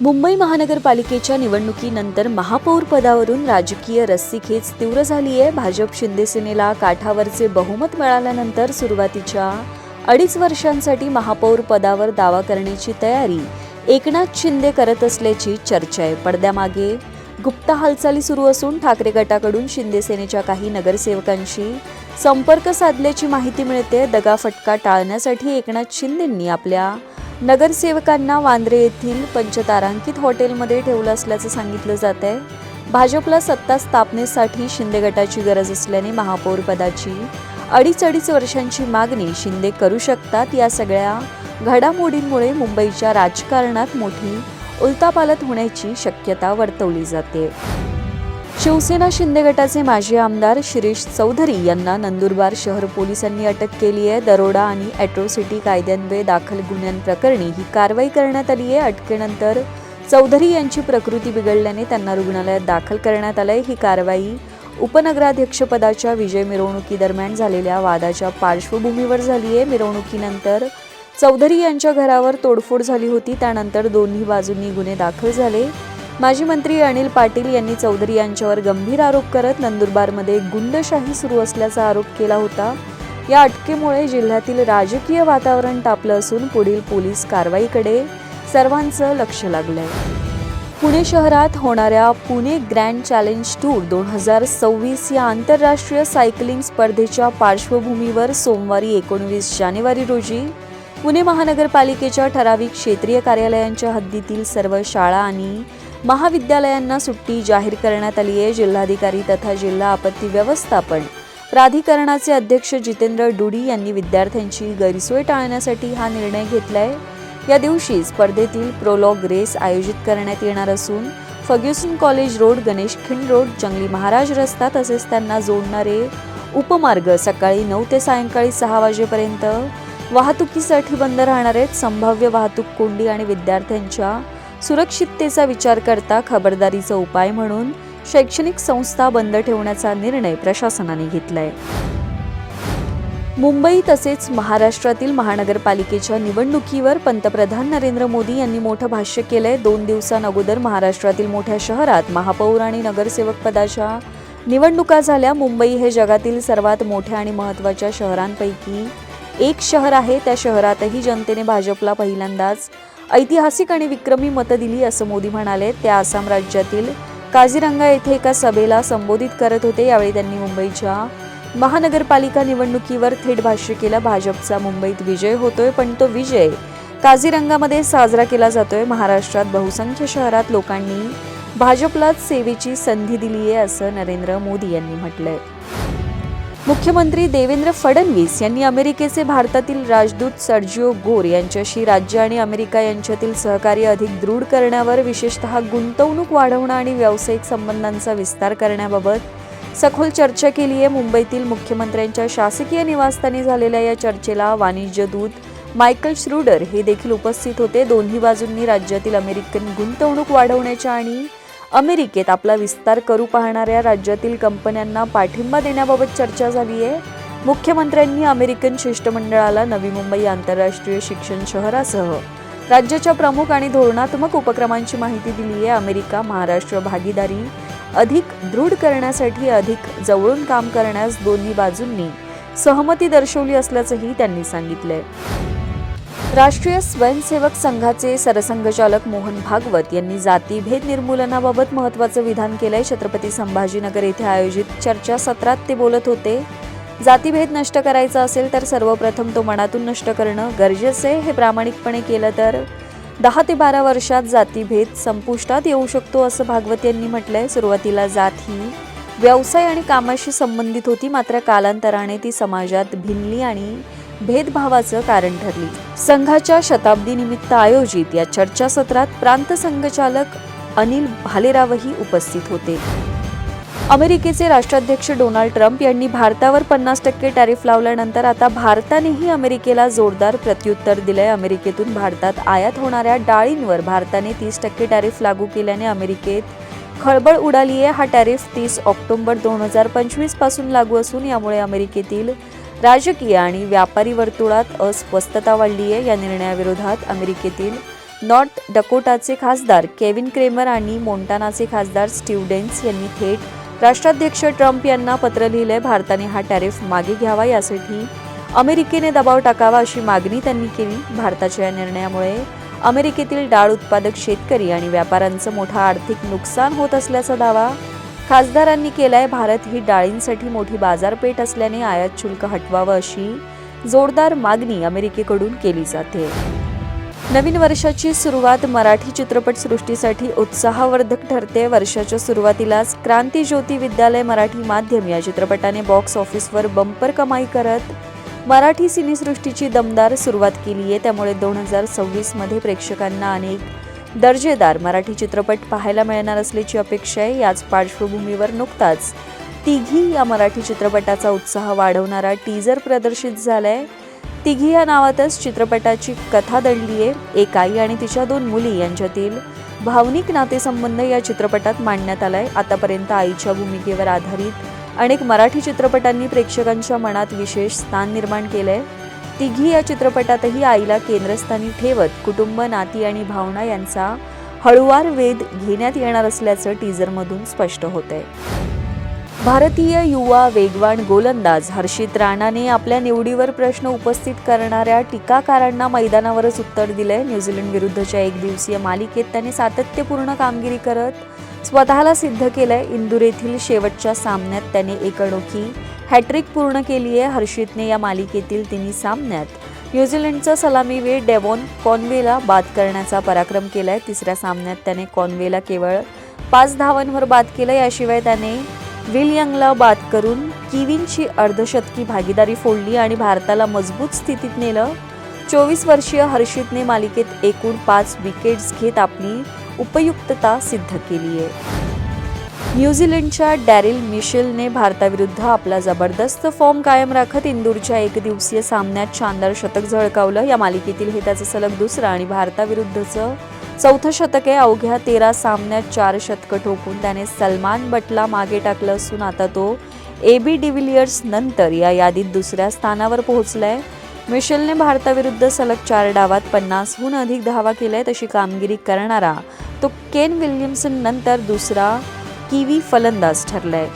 मुंबई महानगरपालिकेच्या निवडणुकीनंतर महापौर पदावरून राजकीय रस्सीखेच तीव्र झाली आहे. भाजप शिंदेसेनेला काठावरचे बहुमत मिळाल्यानंतर सुरुवातीच्या अडीच वर्षांसाठी महापौर पदावर दावा करण्याची तयारी एकनाथ शिंदे करत असल्याची चर्चा आहे. पडद्यामागे गुप्त हालचाली सुरू असून ठाकरे गटाकडून शिंदेसेनेच्या काही नगरसेवकांशी संपर्क साधल्याची माहिती मिळते. दगाफटका टाळण्यासाठी एकनाथ शिंदेंनी आपल्या नगरसेवकांना वांद्रे येथील पंचतारांकित हॉटेलमध्ये ठेवलं असल्याचं सांगितलं जात आहे. भाजपला सत्ता स्थापनेसाठी शिंदे गटाची गरज असल्याने महापौर पदाची अडीच अडीच वर्षांची मागणी शिंदे करू शकतात या सगळ्या घडामोडींमुळे मुंबईच्या राजकारणात मोठी उलतापालत होण्याची शक्यता वर्तवली जाते. शिवसेना शिंदे गटाचे माजी आमदार शिरीष चौधरी यांना नंदुरबार शहर पोलिसांनी अटक केली आहे. दरोडा आणि अॅट्रोसिटी कायद्यान्वये दाखल गुन्ह्यांप्रकरणी ही कारवाई करण्यात आली आहे. अटकेनंतर चौधरी यांची प्रकृती बिघडल्याने त्यांना रुग्णालयात दाखल करण्यात आलंय. ही कारवाई उपनगराध्यक्षपदाच्या विजय मिरवणुकीदरम्यान झालेल्या वादाच्या पार्श्वभूमीवर झाली आहे. मिरवणुकीनंतर चौधरी यांच्या घरावर तोडफोड झाली होती. त्यानंतर दोन्ही बाजूंनी गुन्हे दाखल झाले. माजी मंत्री अनिल पाटील यांनी चौधरी यांच्यावर गंभीर आरोप करत नंदुरबारमध्ये गुंडशाही सुरू असल्याचा आरोप केला होता. या अटकेमुळे जिल्ह्यातील राजकीय वातावरण तापलं असून पुढील पोलीस कारवाईकडे सर्वांचं लक्ष लागलंय. पुणे शहरात होणाऱ्या पुणे ग्रँड चॅलेंज टूर दोन हजार सव्वीस या आंतरराष्ट्रीय सायकलिंग स्पर्धेच्या पार्श्वभूमीवर सोमवारी एकोणवीस जानेवारी रोजी पुणे महानगरपालिकेच्या ठराविक क्षेत्रीय कार्यालयांच्या हद्दीतील सर्व शाळा आणि महाविद्यालयांना सुट्टी जाहीर करण्यात आली आहे. जिल्हाधिकारी तथा जिल्हा आपत्ती व्यवस्थापन प्राधिकरणाचे अध्यक्ष जितेंद्र डुडी यांनी विद्यार्थ्यांची गैरसोय टाळण्यासाठी हा निर्णय घेतलाय. या दिवशी स्पर्धेतील प्रोलॉग रेस आयोजित करण्यात येणार असून Fergusson college road Ganesh Khind road जंगली महाराज रस्ता तसेच त्यांना जोडणारे उपमार्ग सकाळी नऊ ते सायंकाळी सहा वाजेपर्यंत वाहतुकीसाठी बंद राहणार आहेत. संभाव्य वाहतूक कोंडी आणि विद्यार्थ्यांच्या सुरक्षिततेचा विचार करता खबरदारीचा उपाय म्हणून शैक्षणिक संस्था बंद ठेवण्याचा निर्णय प्रशासनाने घेतलाय. मुंबई तसेच महाराष्ट्रातील महानगरपालिकेच्या निवडणुकीवर पंतप्रधान नरेंद्र मोदी यांनी मोठं भाष्य केलंय. दोन दिवसांअगोदर महाराष्ट्रातील मोठ्या शहरात महापौर आणि नगरसेवक पदाच्या निवडणुका झाल्या. मुंबई हे जगातील सर्वात मोठ्या आणि महत्त्वाच्या शहरांपैकी एक शहर आहे. त्या शहरातही जनतेने भाजपला पहिल्यांदाच ऐतिहासिक आणि विक्रमी मतं दिली असं मोदी म्हणाले. ते आसाम राज्यातील काझीरंगा येथे एका सभेला संबोधित करत होते. यावेळी त्यांनी मुंबईच्या महानगरपालिका निवडणुकीवर थेट भाष्य केलं. भाजपचा मुंबईत विजय होतोय पण तो विजय काझीरंगामध्ये साजरा केला जातोय. महाराष्ट्रात बहुसंख्य शहरात लोकांनी भाजपलाच सेवेची संधी दिली आहे असं नरेंद्र मोदी यांनी म्हटलंय. मुख्यमंत्री देवेंद्र फडणवीस यांनी अमेरिकेचे भारतातील राजदूत सर्जिओ गोर यांच्याशी राज्य आणि अमेरिका यांच्यातील सहकार्य अधिक दृढ करण्यावर विशेषतः गुंतवणूक वाढवणं आणि व्यावसायिक संबंधांचा विस्तार करण्याबाबत सखोल चर्चा केली आहे. मुंबईतील मुख्यमंत्र्यांच्या शासकीय निवासस्थानी झालेल्या या चर्चेला वाणिज्य दूत मायकल श्रूडर हे देखील उपस्थित होते. दोन्ही बाजूंनी राज्यातील अमेरिकन गुंतवणूक वाढवण्याच्या आणि अमेरिकेत आपला विस्तार करू पाहणाऱ्या राज्यातील कंपन्यांना पाठिंबा देण्याबाबत चर्चा झाली आहे मुख्यमंत्र्यांनी अमेरिकन शिष्टमंडळाला नवी मुंबई आंतरराष्ट्रीय शिक्षण शहरासह राज्याच्या प्रमुख आणि धोरणात्मक उपक्रमांची माहिती दिली आहे अमेरिका महाराष्ट्र भागीदारी अधिक दृढ करण्यासाठी अधिक जवळून काम करण्यास दोन्ही बाजूंनी सहमती दर्शवली असल्याचंही त्यांनी सांगितलंय. राष्ट्रीय स्वयंसेवक संघाचे सरसंघचालक मोहन भागवत यांनी जातीभेद निर्मूलनाबाबत महत्त्वाचं विधान केलंय. छत्रपती संभाजीनगर येथे आयोजित चर्चासत्रात ते बोलत होते जातीभेद नष्ट करायचा असेल तर सर्वप्रथम तो मनातून नष्ट करणं गरजेचं आहे. हे प्रामाणिकपणे केलं तर दहा ते बारा वर्षात जातीभेद संपुष्टात येऊ शकतो असं भागवत यांनी म्हटलंय. सुरुवातीला जात ही व्यवसाय आणि कामाशी संबंधित होती मात्र कालांतराने ती समाजात भिनली आणि भेदभावाचं कारण ठरली. संघाच्या शताब्दी निमित्त आयोजित या चर्चासत्रात प्रांत संघचालक अनिल भालेरावही उपस्थित होते. अमेरिकेचे राष्ट्राध्यक्ष डोनाल्ड ट्रम्प यांनी भारतावर पन्नास टक्के टॅरिफ लावल्यानंतर आता भारतानेही अमेरिकेला जोरदार प्रत्युत्तर दिलंय. अमेरिकेतून भारतात आयात होणाऱ्या डाळींवर भारताने तीस टक्के टॅरिफ लागू केल्याने अमेरिकेत खळबळ उडाली आहे हा टॅरिफ तीस ऑक्टोबर दोन हजार पंचवीसपासून लागू असून यामुळे अमेरिकेतील राजकीय आणि व्यापारी वर्तुळात अस्वस्थता वाढली आहे या निर्णयाविरोधात अमेरिकेतील नॉर्थ डकोटाचे खासदार केविन क्रेमर आणि मोंटानाचे खासदार स्टीव डेन्स यांनी थेट राष्ट्राध्यक्ष ट्रम्प यांना पत्र लिहिलंय. भारताने हा टॅरिफ मागे घ्यावा यासाठी अमेरिकेने दबाव टाकावा अशी मागणी त्यांनी केली. भारताच्या या निर्णयामुळे अमेरिकेतील डाळ उत्पादक शेतकरी आणि व्यापाऱ्यांचं मोठं आर्थिक नुकसान होत असल्याचा दावा खासदारांनी केलाय भारत ही डाळींसाठी मोठी बाजारपेठ असल्याने आयात शुल्क हटवावं अशी जोरदार मागणी अमेरिकेकडून केली जाते. नवीन वर्षाची सुरुवात मराठी चित्रपटसृष्टीसाठी उत्साहवर्धक ठरते. वर्षाच्या सुरुवातीलाच क्रांती ज्योती विद्यालय मराठी माध्यम या चित्रपटाने बॉक्स ऑफिसवर बंपर कमाई करत मराठी सिनेसृष्टीची दमदार सुरुवात केली आहे त्यामुळे दोन हजार सव्वीसमध्ये प्रेक्षकांना अनेक दर्जेदार मराठी चित्रपट पाहायला मिळणार असल्याची अपेक्षा आहे. याच पार्श्वभूमीवर नुकताच तिघी या मराठी चित्रपटाचा उत्साह वाढवणारा टीजर प्रदर्शित झालाय. तिघी या नावातच चित्रपटाची कथा दडली आहे. एक आई आणि तिच्या दोन मुली यांच्यातील भावनिक नातेसंबंध या चित्रपटात मांडण्यात आलाय. आतापर्यंत आईच्या भूमिकेवर आधारित अनेक मराठी चित्रपटांनी प्रेक्षकांच्या मनात विशेष स्थान निर्माण केलंय. तिघी या चित्रपटातही आईला केंद्रस्थानी ठेवत कुटुंब नाती आणि भावना यांचा हळुवार वेध घेण्यात येणार असल्याचं टीझरमधून स्पष्ट होत आहे भारतीय युवा वेगवान गोलंदाज हर्षित राणाने आपल्या निवडीवर प्रश्न उपस्थित करणाऱ्या टीकाकारांना मैदानावरच उत्तर दिलंय. न्यूझीलंड विरुद्धच्या एक दिवसीय मालिकेत त्याने सातत्यपूर्ण कामगिरी करत स्वतःला सिद्ध केलंय. इंदूर येथील शेवटच्या सामन्यात त्याने एक अनोखी हॅट्रिक पूर्ण केली आहे हर्षितने या मालिकेतील तिन्ही सामन्यात. न्यूझीलंडचा सलामीवीर डेवॉन कॉनवेला बाद करण्याचा पराक्रम केला आहे तिसऱ्या सामन्यात त्याने कॉनवेला केवळ पाच धावांवर बाद केलं. याशिवाय त्याने विल यंगला बाद करून किवींची अर्धशतकी भागीदारी फोडली आणि भारताला मजबूत स्थितीत नेलं. चोवीस वर्षीय हर्षितने मालिकेत एकूण पाच विकेट्स घेत आपली उपयुक्तता सिद्ध केली आहे न्यूझीलंडच्या डॅरिल मिशेलने भारताविरुद्ध आपला जबरदस्त फॉर्म कायम राखत इंदूरच्या एकदिवसीय सामन्यात शानदार शतक झळकावलं. या मालिकेतील हे त्याचं सलग दुसरं आणि भारताविरुद्धचं चौथं शतक आहे. अवघ्या तेरा सामन्यात चार शतकं ठोकून त्याने सलमान बटला मागे टाकलं असून आता तो ए बी डिव्हिलियर्स नंतर या यादीत दुसऱ्या स्थानावर पोहोचलाय. मिशेलने भारताविरुद्ध सलग चार डावात पन्नासहून अधिक धावा केल्या तशी कामगिरी करणारा तो केन विल्यमसन नंतर दुसरा किवी फलंदाज ठरलाय.